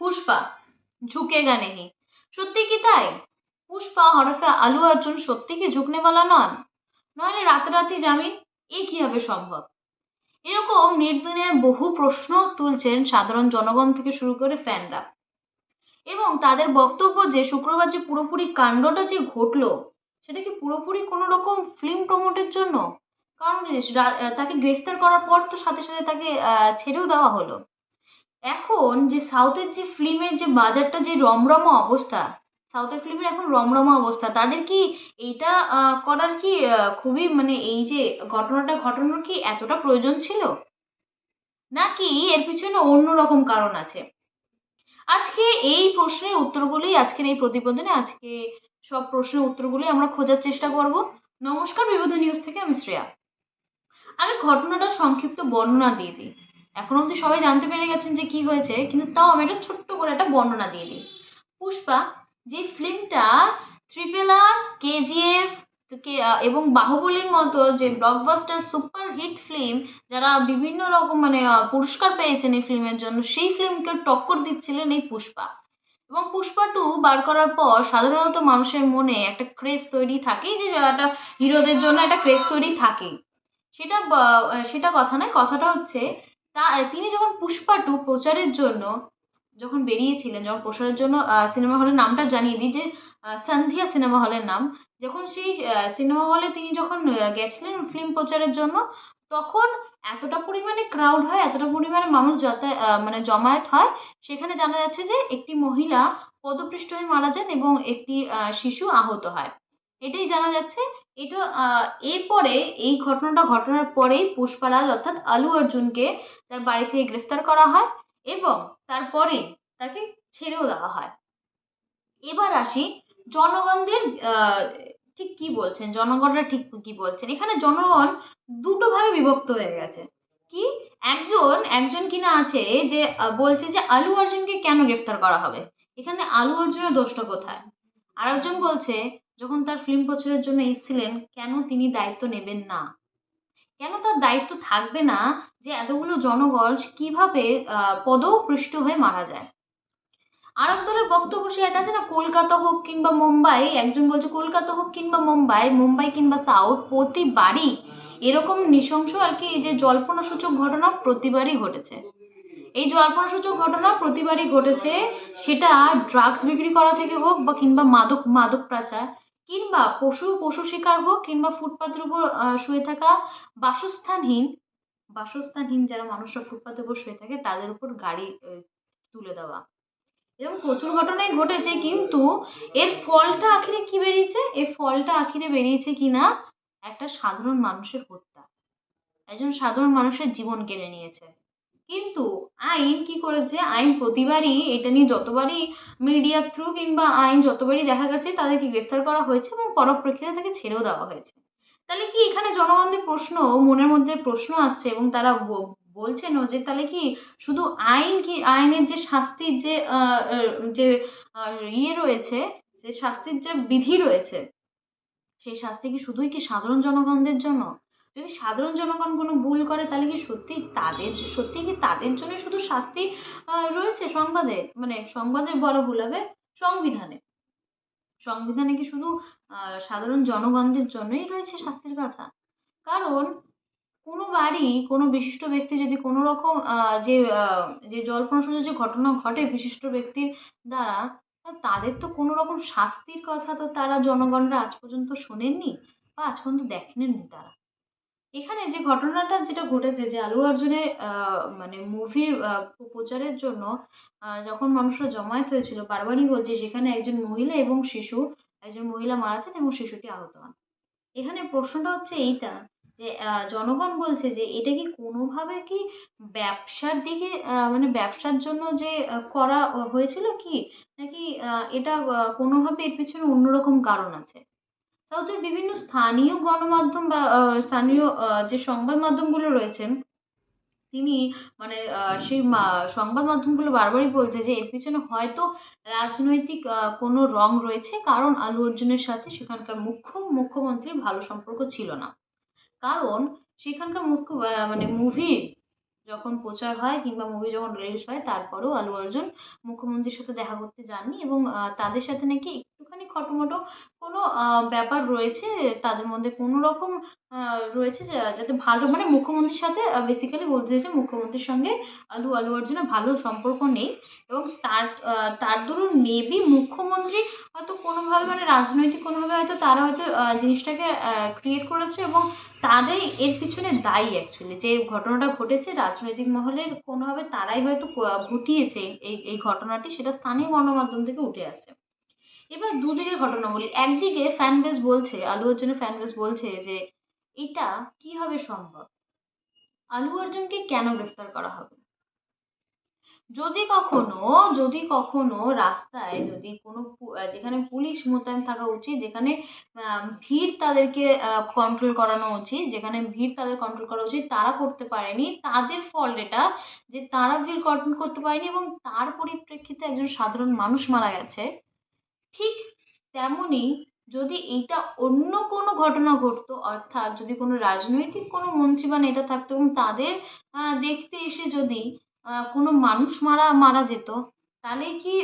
পুষ্পা, ঝুঁকেগা নেহি। সত্যি কি তাই? পুষ্পা হরফে আলু অর্জুন সত্যি কি ঝুঁকনেওয়ালা নন? নইলে রাতারাতি জামিন এ কীভাবে সম্ভব? এরকম নির্দুনিয়ায় বহু প্রশ্ন তুলছেন সাধারণ জনগণ থেকে শুরু করে ফ্যানরা। এবং তাদের বক্তব্য যে শুক্রবার যে পুরোপুরি কাণ্ডটা যে ঘটলো, সেটা কি পুরোপুরি কোনো রকম ফিল্ম প্রমোটের জন্য? কারণ তাকে গ্রেফতার করার পর তো সাথে সাথে তাকে ছেড়েও দেওয়া হলো। এখন যে সাউথের যে ফিল্মের যে বাজারটা, যে রমরমা অবস্থা, সাউথের ফিল্মের এখন রমরমা অবস্থা, তাদের কি এইটা করার কি খুবই মানে এই যে ঘটনাটা ঘটানোর কি এতটা প্রয়োজন ছিল? নাকি এর পিছনে অন্য রকম কারণ আছে? আজকে এই প্রশ্নের উত্তরগুলোই আজকের এই প্রতিবেদনে আজকে সব প্রশ্নের উত্তরগুলোই আমরা খোঁজার চেষ্টা করব। নমস্কার বিবিধ নিউজ থেকে আমি শ্রেয়া। আগে ঘটনাটা সংক্ষিপ্ত বর্ণনা দিয়ে দিই। এখন অবধি সবাই জানতে পেরে গেছেন যে কি হয়েছে, কিন্তু তাও আমি একটা ছোট্ট করে একটা বর্ণনা দিয়ে দিই। পুষ্পা, যে ফিল্মটা ট্রিপল আর কেজিএফ এবং বাহুবলীর মতো যে ব্লকবাস্টার সুপার হিট ফিল্ম যারা বিভিন্ন রকম মানে পুরস্কার পেয়েছেন এই ফিল্মের জন্য, সেই ফিল্মকে টক্কর দিচ্ছিলেন এই পুষ্পা। এবং পুষ্পা টু বার করার পর সাধারণত মানুষের মনে একটা ক্রেজ তৈরি থাকেই, যে একটা হিরোদের জন্য একটা ক্রেজ তৈরি থাকেই। সেটা সেটা কথা নয়, কথাটা হচ্ছে তা তিনি যখন পুষ্পা টু প্রচারের জন্য যখন বেরিয়েছিলেন, যখন প্রচারের জন্য সিনেমা হলের নামটা জানিয়ে দিই, যে সন্ধিয়া সিনেমা হলের নাম, যখন সেই সিনেমা হলে তিনি যখন গেছিলেন ফিল্ম প্রচারের জন্য, তখন এতটা পরিমাণে ক্রাউড হয়, এতটা পরিমাণে মানুষ মানে জমায়েত হয়, সেখানে জানা যাচ্ছে যে, একটি মহিলা পদপৃষ্ঠ হয়ে মারা যান এবং একটি শিশু আহত হয়। এটাই জানা যাচ্ছে। এটা এরপরে এই ঘটনাটা ঘটনার পরেই পুষ্পারাজ অর্থাৎ আলু অর্জুনকে তার বাড়ি থেকে গ্রেফতার করা হয় এবং তারপরে তাকে ছেড়েও দেওয়া হয়। এবার আসি জনগণদের ঠিক কি বলছেন? জনগণরা ঠিক কি বলছেন? এখানে জনগণ দুটো ভাগে বিভক্ত হয়ে গেছে। কি? একজন একজন কিনা আছে যে বলছে যে আলু অর্জুনকে কেন গ্রেফতার করা হবে? এখানে আলু অর্জুনের দোষটা কোথায়? আরেকজন বলছে যখন তার ফিল্ম প্রচারের জন্য এসেছিলেন, কেন তিনি দায়িত্ব নেবেন না? কেন তার দায়িত্ব থাকবে না যে এতগুলো জনগণ কীভাবে পদপৃষ্ট হয়ে মারা যায়? আর দলের বক্তব্য সে এটা আছে না, কলকাতা হোক কিংবা মুম্বাই, একজন বলছে কলকাতা হোক কিংবা মুম্বাই মুম্বাই কিংবা সাউথ, প্রতিবারই এরকম নৃশংস আর কি এই যে জল্পনা সূচক ঘটনা প্রতিবারই ঘটেছে। এই জল্পনা সূচক ঘটনা প্রতিবারই ঘটেছে, সেটা ড্রাগস বিক্রি করা থেকে হোক বা কিংবা মাদক মাদক পাচার কিংবা পশু পশু শিকার হোক কিংবা ফুটপাতের উপর শুয়ে থাকা বাসস্থানহীন বাসস্থানহীন যারা মানুষরা ফুটপাতের উপর শুয়ে থাকে, তাদের উপর গাড়ি তুলে দেওয়া। এরকম প্রচুর ঘটনাই ঘটেছে, কিন্তু এর ফলটা আখিরে কি বেরিয়েছে? এর ফলটা আখিরে বেরিয়েছে কিনা? একটা সাধারণ মানুষের হত্যা। একজন সাধারণ মানুষের জীবন কেড়ে নিয়েছে। কিন্তু আইন কি করেছে? আইন প্রতিবারই এটা নিয়ে যতবারই মিডিয়ার থ্রু কিংবা আইন যতবারই দেখা গেছে, তাদেরকে গ্রেফতার করা হয়েছে এবং পরপ্রেক্ষিতে তাকে ছেড়েও দেওয়া হয়েছে। তাহলে কি এখানে জনগণদের প্রশ্ন মনের মধ্যে প্রশ্ন আসছে এবং তারা ব- বলছেনও যে তাহলে কি শুধু আইন কি, আইনের যে শাস্তির যে যে ইয়ে রয়েছে, যে শাস্তির যে বিধি রয়েছে, সেই শাস্তি কি শুধুই কি সাধারণ জনগণদের জন্য? যদি সাধারণ জনগণ কোনো ভুল করে, তাহলে কি সত্যি তাদের সত্যি কি তাদের জন্য শুধু শাস্তি রয়েছে সংবাদে? মানে সংবাদে বলা ভুল হবে সংবিধানে। সংবিধানে কি শুধু সাধারণ জনগণদের জন্যই রয়েছে শাস্তির কথা? কারণ কোনো বাড়ি, কোনো বিশিষ্ট ব্যক্তি যদি কোনো রকম যে যে জল্পনাসূচক যে ঘটনা ঘটে বিশিষ্ট ব্যক্তির দ্বারা তাদের তো কোনো রকম শাস্তির কথা তো তারা জনগণরা আজ পর্যন্ত শোনেননি বা আজ পর্যন্ত দেখেননি তারা। এখানে যে ঘটনাটা যেটা ঘটেছে যে আলু অর্জুনের মানে মুভির প্রচারের জন্য যখন মানুষরা জমায়েত হয়েছিল বারবারই বলছে সেখানে একজন মহিলা এবং শিশু, একজন মহিলা মারা যান এবং শিশুটি আহত হন। এখানে প্রশ্নটা হচ্ছে এইটা যে জনগণ বলছে যে এটা কি কোনোভাবে কি ব্যবসার দিকে মানে ব্যবসার জন্য যে করা হয়েছিল কি? নাকি এটা কোনোভাবে এর পিছনে অন্যরকম কারণ আছে? সাউথের বিভিন্ন স্থানীয় গণমাধ্যম বা স্থানীয় যে সংবাদ মাধ্যমগুলো রয়েছেন তিনি মানে সেই সংবাদ মাধ্যমগুলো বারবারই বলছে যে এর পিছনে হয়তো রাজনৈতিক কোনো রং রয়েছে, কারণ আলু অর্জুনের সাথে সেখানকার মুখ্য, মুখ্যমন্ত্রীর ভালো সম্পর্ক ছিল না। কারণ সেখানকার মুখ্য মানে মুভি যখন প্রচার হয় কিংবা মুভি যখন রিলিজ হয়, তারপরেও আলু অর্জুন মুখ্যমন্ত্রীর সাথে দেখা করতে যাননি এবং তাদের সাথে নাকি একটুখানি খটোমটো কোনো ব্যাপার রয়েছে? তাদের মধ্যে কোনো রকম রয়েছে যাতে ভালো মানে মুখ্যমন্ত্রীর সাথে বেসিক্যালি বলতে চাইছে মুখ্যমন্ত্রীর সঙ্গে আলু আলু অর্জুনের ভালো সম্পর্ক নেই এবং তার তার দরুন মেবি মুখ্যমন্ত্রী হয়তো কোনোভাবে মানে রাজনৈতিক কোনোভাবে হয়তো তারা হয়তো জিনিসটাকে ক্রিয়েট করেছে এবং তারাই এর পিছনে দায়ী অ্যাকচুয়ালি যে ঘটনাটা ঘটেছে রাজনৈতিক মহলের কোনোভাবে তারাই হয়তো ঘটিয়েছে এই এই ঘটনাটি সেটা স্থানীয় গণমাধ্যম থেকে উঠে আসছে এবার দুদিকের ঘটনা বলি। একদিকে ফ্যান বেস বলছে, আলু অর্জুনের ফ্যান বেস বলছে যে, এটা কীভাবে সম্ভব? আলু অর্জুনকে কেন গ্রেফতার করা হবে? যদি কখনো যদি কখনো রাস্তায় যদি কোনো যেখানে পুলিশ মোতায়েন থাকা উচিত, যেখানে ভিড় তাদেরকে কন্ট্রোল করানো উচিত, যেখানে ভিড় তাদের কন্ট্রোল করা উচিত, তারা করতে পারেনি, তাদের ফল্ট এটা যে তারা ভিড় কন্ট্রোল করতে পারেনি এবং তার পরিপ্রেক্ষিতে একজন সাধারণ মানুষ মারা গেছে। ঠিক তেমনই যদি এইটা অন্য কোনো ঘটনা ঘটতো, অর্থাৎ যদি কোনো রাজনৈতিক কোনো মন্ত্রী বা নেতা থাকতো এবং তাদের দেখতে এসে যদি কোনো মানুষ মারা মারা যেত তাহলে কি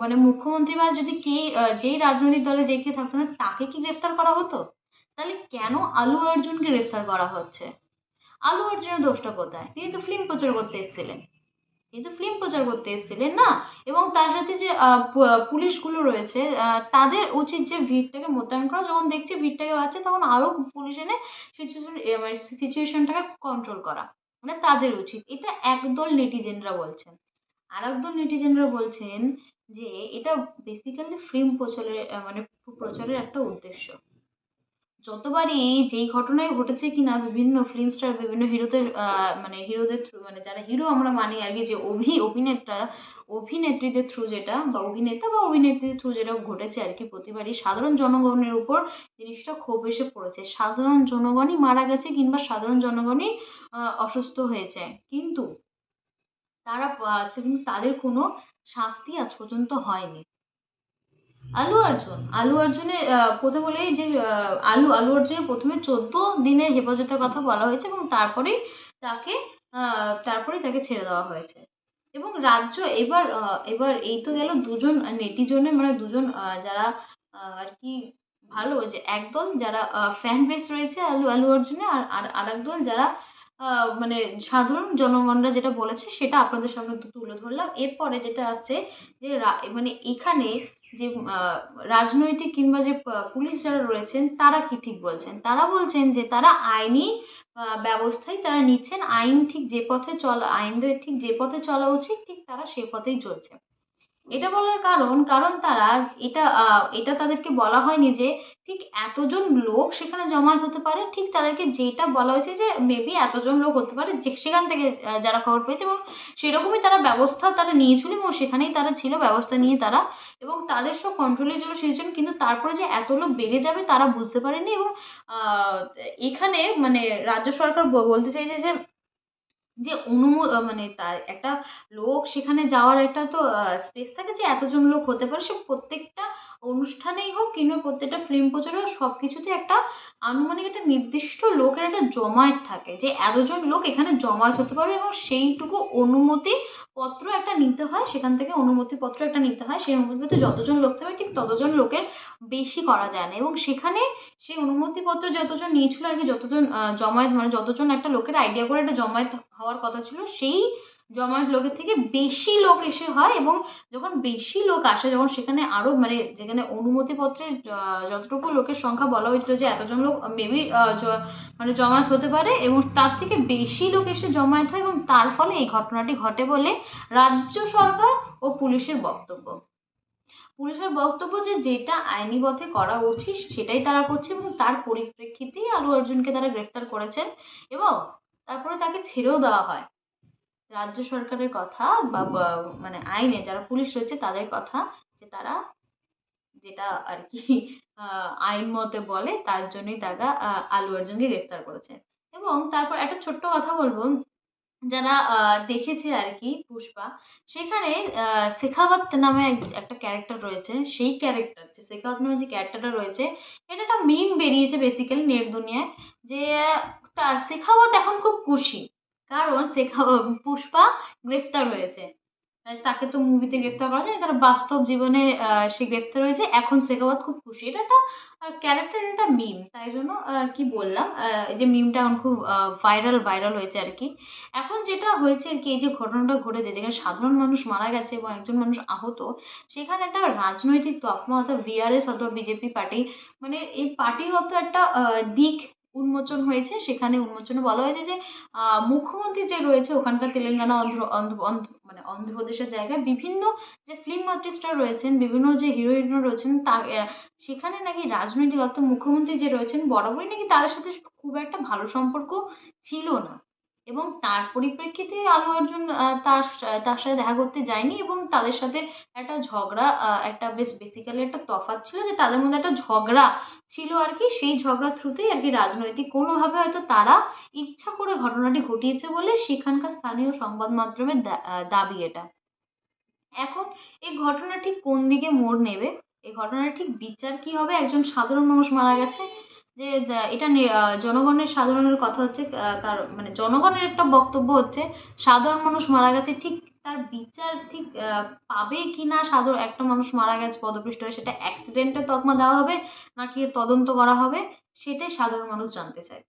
মানে মুখ্যমন্ত্রী বা যদি কে যেই রাজনৈতিক দলে যে কেউ থাকতো না, তাকে কি গ্রেফতার করা হতো? তাহলে কেন আলু অর্জুনকে গ্রেফতার করা হচ্ছে? আলু অর্জুনের দোষটা কোথায়? তিনি তো ফিল্ম প্রচার করতে এসেছিলেন। তিনি তো ফিল্ম প্রচার করতে এসেছিলেন, না? এবং তার সাথে যে পুলিশগুলো রয়েছে তাদের উচিত যে ভিড়টাকে মোতায়েন করা। যখন দেখছে ভিড়টাকে বাড়ছে, তখন আরও পুলিশ এনে সিচুয়েশন মানে সিচুয়েশনটাকে কন্ট্রোল করা। মানে তাদের উচিত। এটা একদল নেটিজেনরা বলছেন। আর একদল নেটিজেনরা বলছেন যে, এটা বেসিক্যালি ফিল্ম প্রচারের মানে প্রচারের একটা উদ্দেশ্য। যতবারই যেই ঘটনাই ঘটেছে কিনা, বিভিন্ন ফিল্ম স্টার বিভিন্ন হিরোদের মানে হিরোদের থ্রু মানে যারা হিরো আমরা মানি আর কি, যে অভি অভিনেতা অভিনেত্রীদের থ্রু যেটা বা অভিনেতা বা অভিনেত্রীদের থ্রু যেটা ঘটেছে আর কি প্রতিবারই, সাধারণ জনগণের উপর জিনিসটা ক্ষোভ এসে পড়েছে। সাধারণ জনগণই মারা গেছে কিংবা সাধারণ জনগণই অসুস্থ হয়েছে। কিন্তু তারা তাদের কোনো শাস্তি আজ পর্যন্ত হয়নি। আলু অর্জুন। আলু অর্জুনের প্রথমে বলেই যে আলু আলু অর্জুনের প্রথমে চোদ্দ দিনের হেফাজতের কথা বলা হয়েছে এবং তারপরেই তাকে তারপরেই তাকে ছেড়ে দেওয়া হয়েছে। এবং রাজ্য এবার এবার এই তো গেল দুজন নেটিজনের মানে দুজন যারা আর কি ভালো যে একদল যারা ফ্যান বেস রয়েছে আলু আলু অর্জুনের আর আর আরেকদল যারা মানে সাধারণ জনগণরা যেটা বলেছে সেটা আপনাদের সামনে তুলে ধরলাম। এরপরে যেটা আসছে যে মানে এখানে যে রাজনৈতিক কিংবা যে পুলিশ যারা রয়েছেন, তারা কি ঠিক বলছেন? তারা বলছেন যে, তারা আইনি ব্যবস্থাই তারা নিচ্ছেন। আইন ঠিক যে পথে চলা, আইনদের ঠিক যে পথে চলা উচিত, ঠিক তারা সে পথেই চলছে। এটা বলার কারণ কারণ তারা এটা এটা তাদেরকে বলা হয়নি যে ঠিক এতজন লোক সেখানে জমায়েত হতে পারে, ঠিক তাদেরকে যেটা বলা হয়েছে যে মেবি এতজন লোক হতে পারে যে সেখান থেকে যারা খবর পেয়েছে এবং সেরকমই তারা ব্যবস্থা তারা নিয়েছিল এবং সেখানেই তারা ছিল, ব্যবস্থা নিয়ে তারা এবং তাদের সব কন্ট্রোলের জন্য সেজন কিন্তু তারপরে যে এত লোক বেড়ে যাবে তারা বুঝতে পারেনি এবং এখানে মানে রাজ্য সরকার বলতে চাইছে যে যে অনুমো মানে তার একটা লোক সেখানে যাওয়ার একটা তো স্পেস থাকে যে এতজন লোক হতে পারে সে প্রত্যেকটা অনুষ্ঠানেই হোক কিংবা প্রত্যেকটা ফিল্ম প্রচারে হোক সব কিছুতে একটা আনুমানিক একটা নির্দিষ্ট লোকের একটা জমায়েত থাকে যে এতজন লোক এখানে জমায়েত হতে পারবে এবং সেইটুকু অনুমতি পত্র একটা নিতে হয়, সেখান থেকে অনুমতিপত্র একটা নিতে হয়, সেই অনুমতিপত্র যতজন লোক থাকবে ঠিক ততজন লোকের বেশি করা যায় না এবং সেখানে সেই অনুমতিপত্র যতজন নিয়েছিল আর কি, যতজন জমায়েত মানে যতজন একটা লোকের আইডিয়া করে একটা জমায়েত হওয়ার কথা ছিল, সেই জমায়েত লোকের থেকে বেশি লোক এসে হয় এবং যখন বেশি লোক আসে, যখন সেখানে আরও মানে যেখানে অনুমতিপত্রে যতটুকু লোকের সংখ্যা বলা হয়েছিল যে এতজন লোক মেবি মানে জমায়েত হতে পারে এবং তার থেকে বেশি লোক এসে জমায়েত হয় এবং তার ফলে এই ঘটনাটি ঘটে বলে রাজ্য সরকার ও পুলিশের বক্তব্য। পুলিশের বক্তব্য যে যেটা আইনি পথে করা উচিত সেটাই তারা করছে এবং তার পরিপ্রেক্ষিতেই আলু অর্জুনকে তারা গ্রেফতার করেছেন এবং তারপরে তাকে ছেড়েও দেওয়া হয়। রাজ্য সরকারের কথা বা মানে আইনে যারা পুলিশ রয়েছে তাদের কথা যে তারা যেটা আর কি আইন মতে বলে তার জন্যই তারা আলু অর্জুনকে গ্রেফতার করেছে। এবং তারপর একটা ছোট্ট কথা বলব, যারা দেখেছে আর কি পুষ্পা, সেখানে শেখাওয়াত নামে একটা ক্যারেক্টার রয়েছে, সেই ক্যারেক্টার যে শেখাওয়াত নামে যে ক্যারেক্টারটা রয়েছে, এটা একটা মিম বেরিয়েছে বেসিক্যালি নেট দুনিয়ায়, যে শেখাওয়াত এখন খুব খুশি। কারণ শেখা পুষ্পা গ্রেফতার হয়েছে। তাকে তো মুভিতে গ্রেফতার করা যায়, তার বাস্তব জীবনে সে গ্রেফতার হয়েছে। এখন শেখাওয়াত খুব খুশি। এটা একটা ক্যারেক্টার একটা মিম তাই জন্য আর কি বললাম যে মিমটা এখন খুব ভাইরাল ভাইরাল হয়েছে আর কি। এখন যেটা হয়েছে আর কি, এই যে ঘটনাটা ঘটেছে, যেখানে সাধারণ মানুষ মারা গেছে এবং একজন মানুষ আহত, সেখানে একটা রাজনৈতিক তকমা অর্থাৎ বিআরএস অথবা বিজেপি পার্টি মানে এই পার্টিগত একটা দিক উন্মোচন হয়েছে, সেখানে উন্মোচনে বলা হয়েছে যে মুখ্যমন্ত্রী যে রয়েছে ওখানকার তেলেঙ্গানা অন্ধ্র অন্ধ্র মানে অন্ধ্রপ্রদেশের জায়গায় বিভিন্ন যে ফিল্ম আর্টিস্টরা রয়েছেন, বিভিন্ন যে হিরো হিরোইনরা রয়েছেন, তা সেখানে নাকি রাজনৈতিক অর্থাৎ মুখ্যমন্ত্রী যে রয়েছেন, বরাবরই নাকি তাদের সাথে খুব একটা ভালো সম্পর্ক ছিল না। এবং তার পরিপ্রেক্ষিতে আলু অর্জুন তার তার সাথে দেখা করতে যায়নি এবং তাদের সাথে একটা ঝগড়া একটা বেশ বেসিক্যালি একটা তফাৎ ছিল যে তাদের মধ্যে একটা ঝগড়া ছিল আর কি। সেই ঝগড়ার থ্রুতেই আর কি রাজনৈতিক কোনোভাবে হয়তো তারা ইচ্ছা করে ঘটনাটি ঘটিয়েছে বলে সেখানকার স্থানীয় সংবাদ মাধ্যমের দাবি এটা। এখন এই ঘটনা ঠিক কোন দিকে মোড় নেবে? এই ঘটনার ঠিক বিচার কি হবে? একজন সাধারণ মানুষ মারা গেছে। যে এটা জনগণের সাধারণের কথা হচ্ছে আহ, কার- মানে জনগণের একটা বক্তব্য হচ্ছে সাধারণ মানুষ মারা গেছে ঠিক তার বিচার ঠিক পাবে কি না সাধারণ একটা মানুষ মারা গেছে পদপৃষ্ট হয়ে সেটা অ্যাক্সিডেন্টের তকমা দেওয়া হবে নাকি তদন্ত করা হবে সেটাই সাধারণ মানুষ জানতে চায়।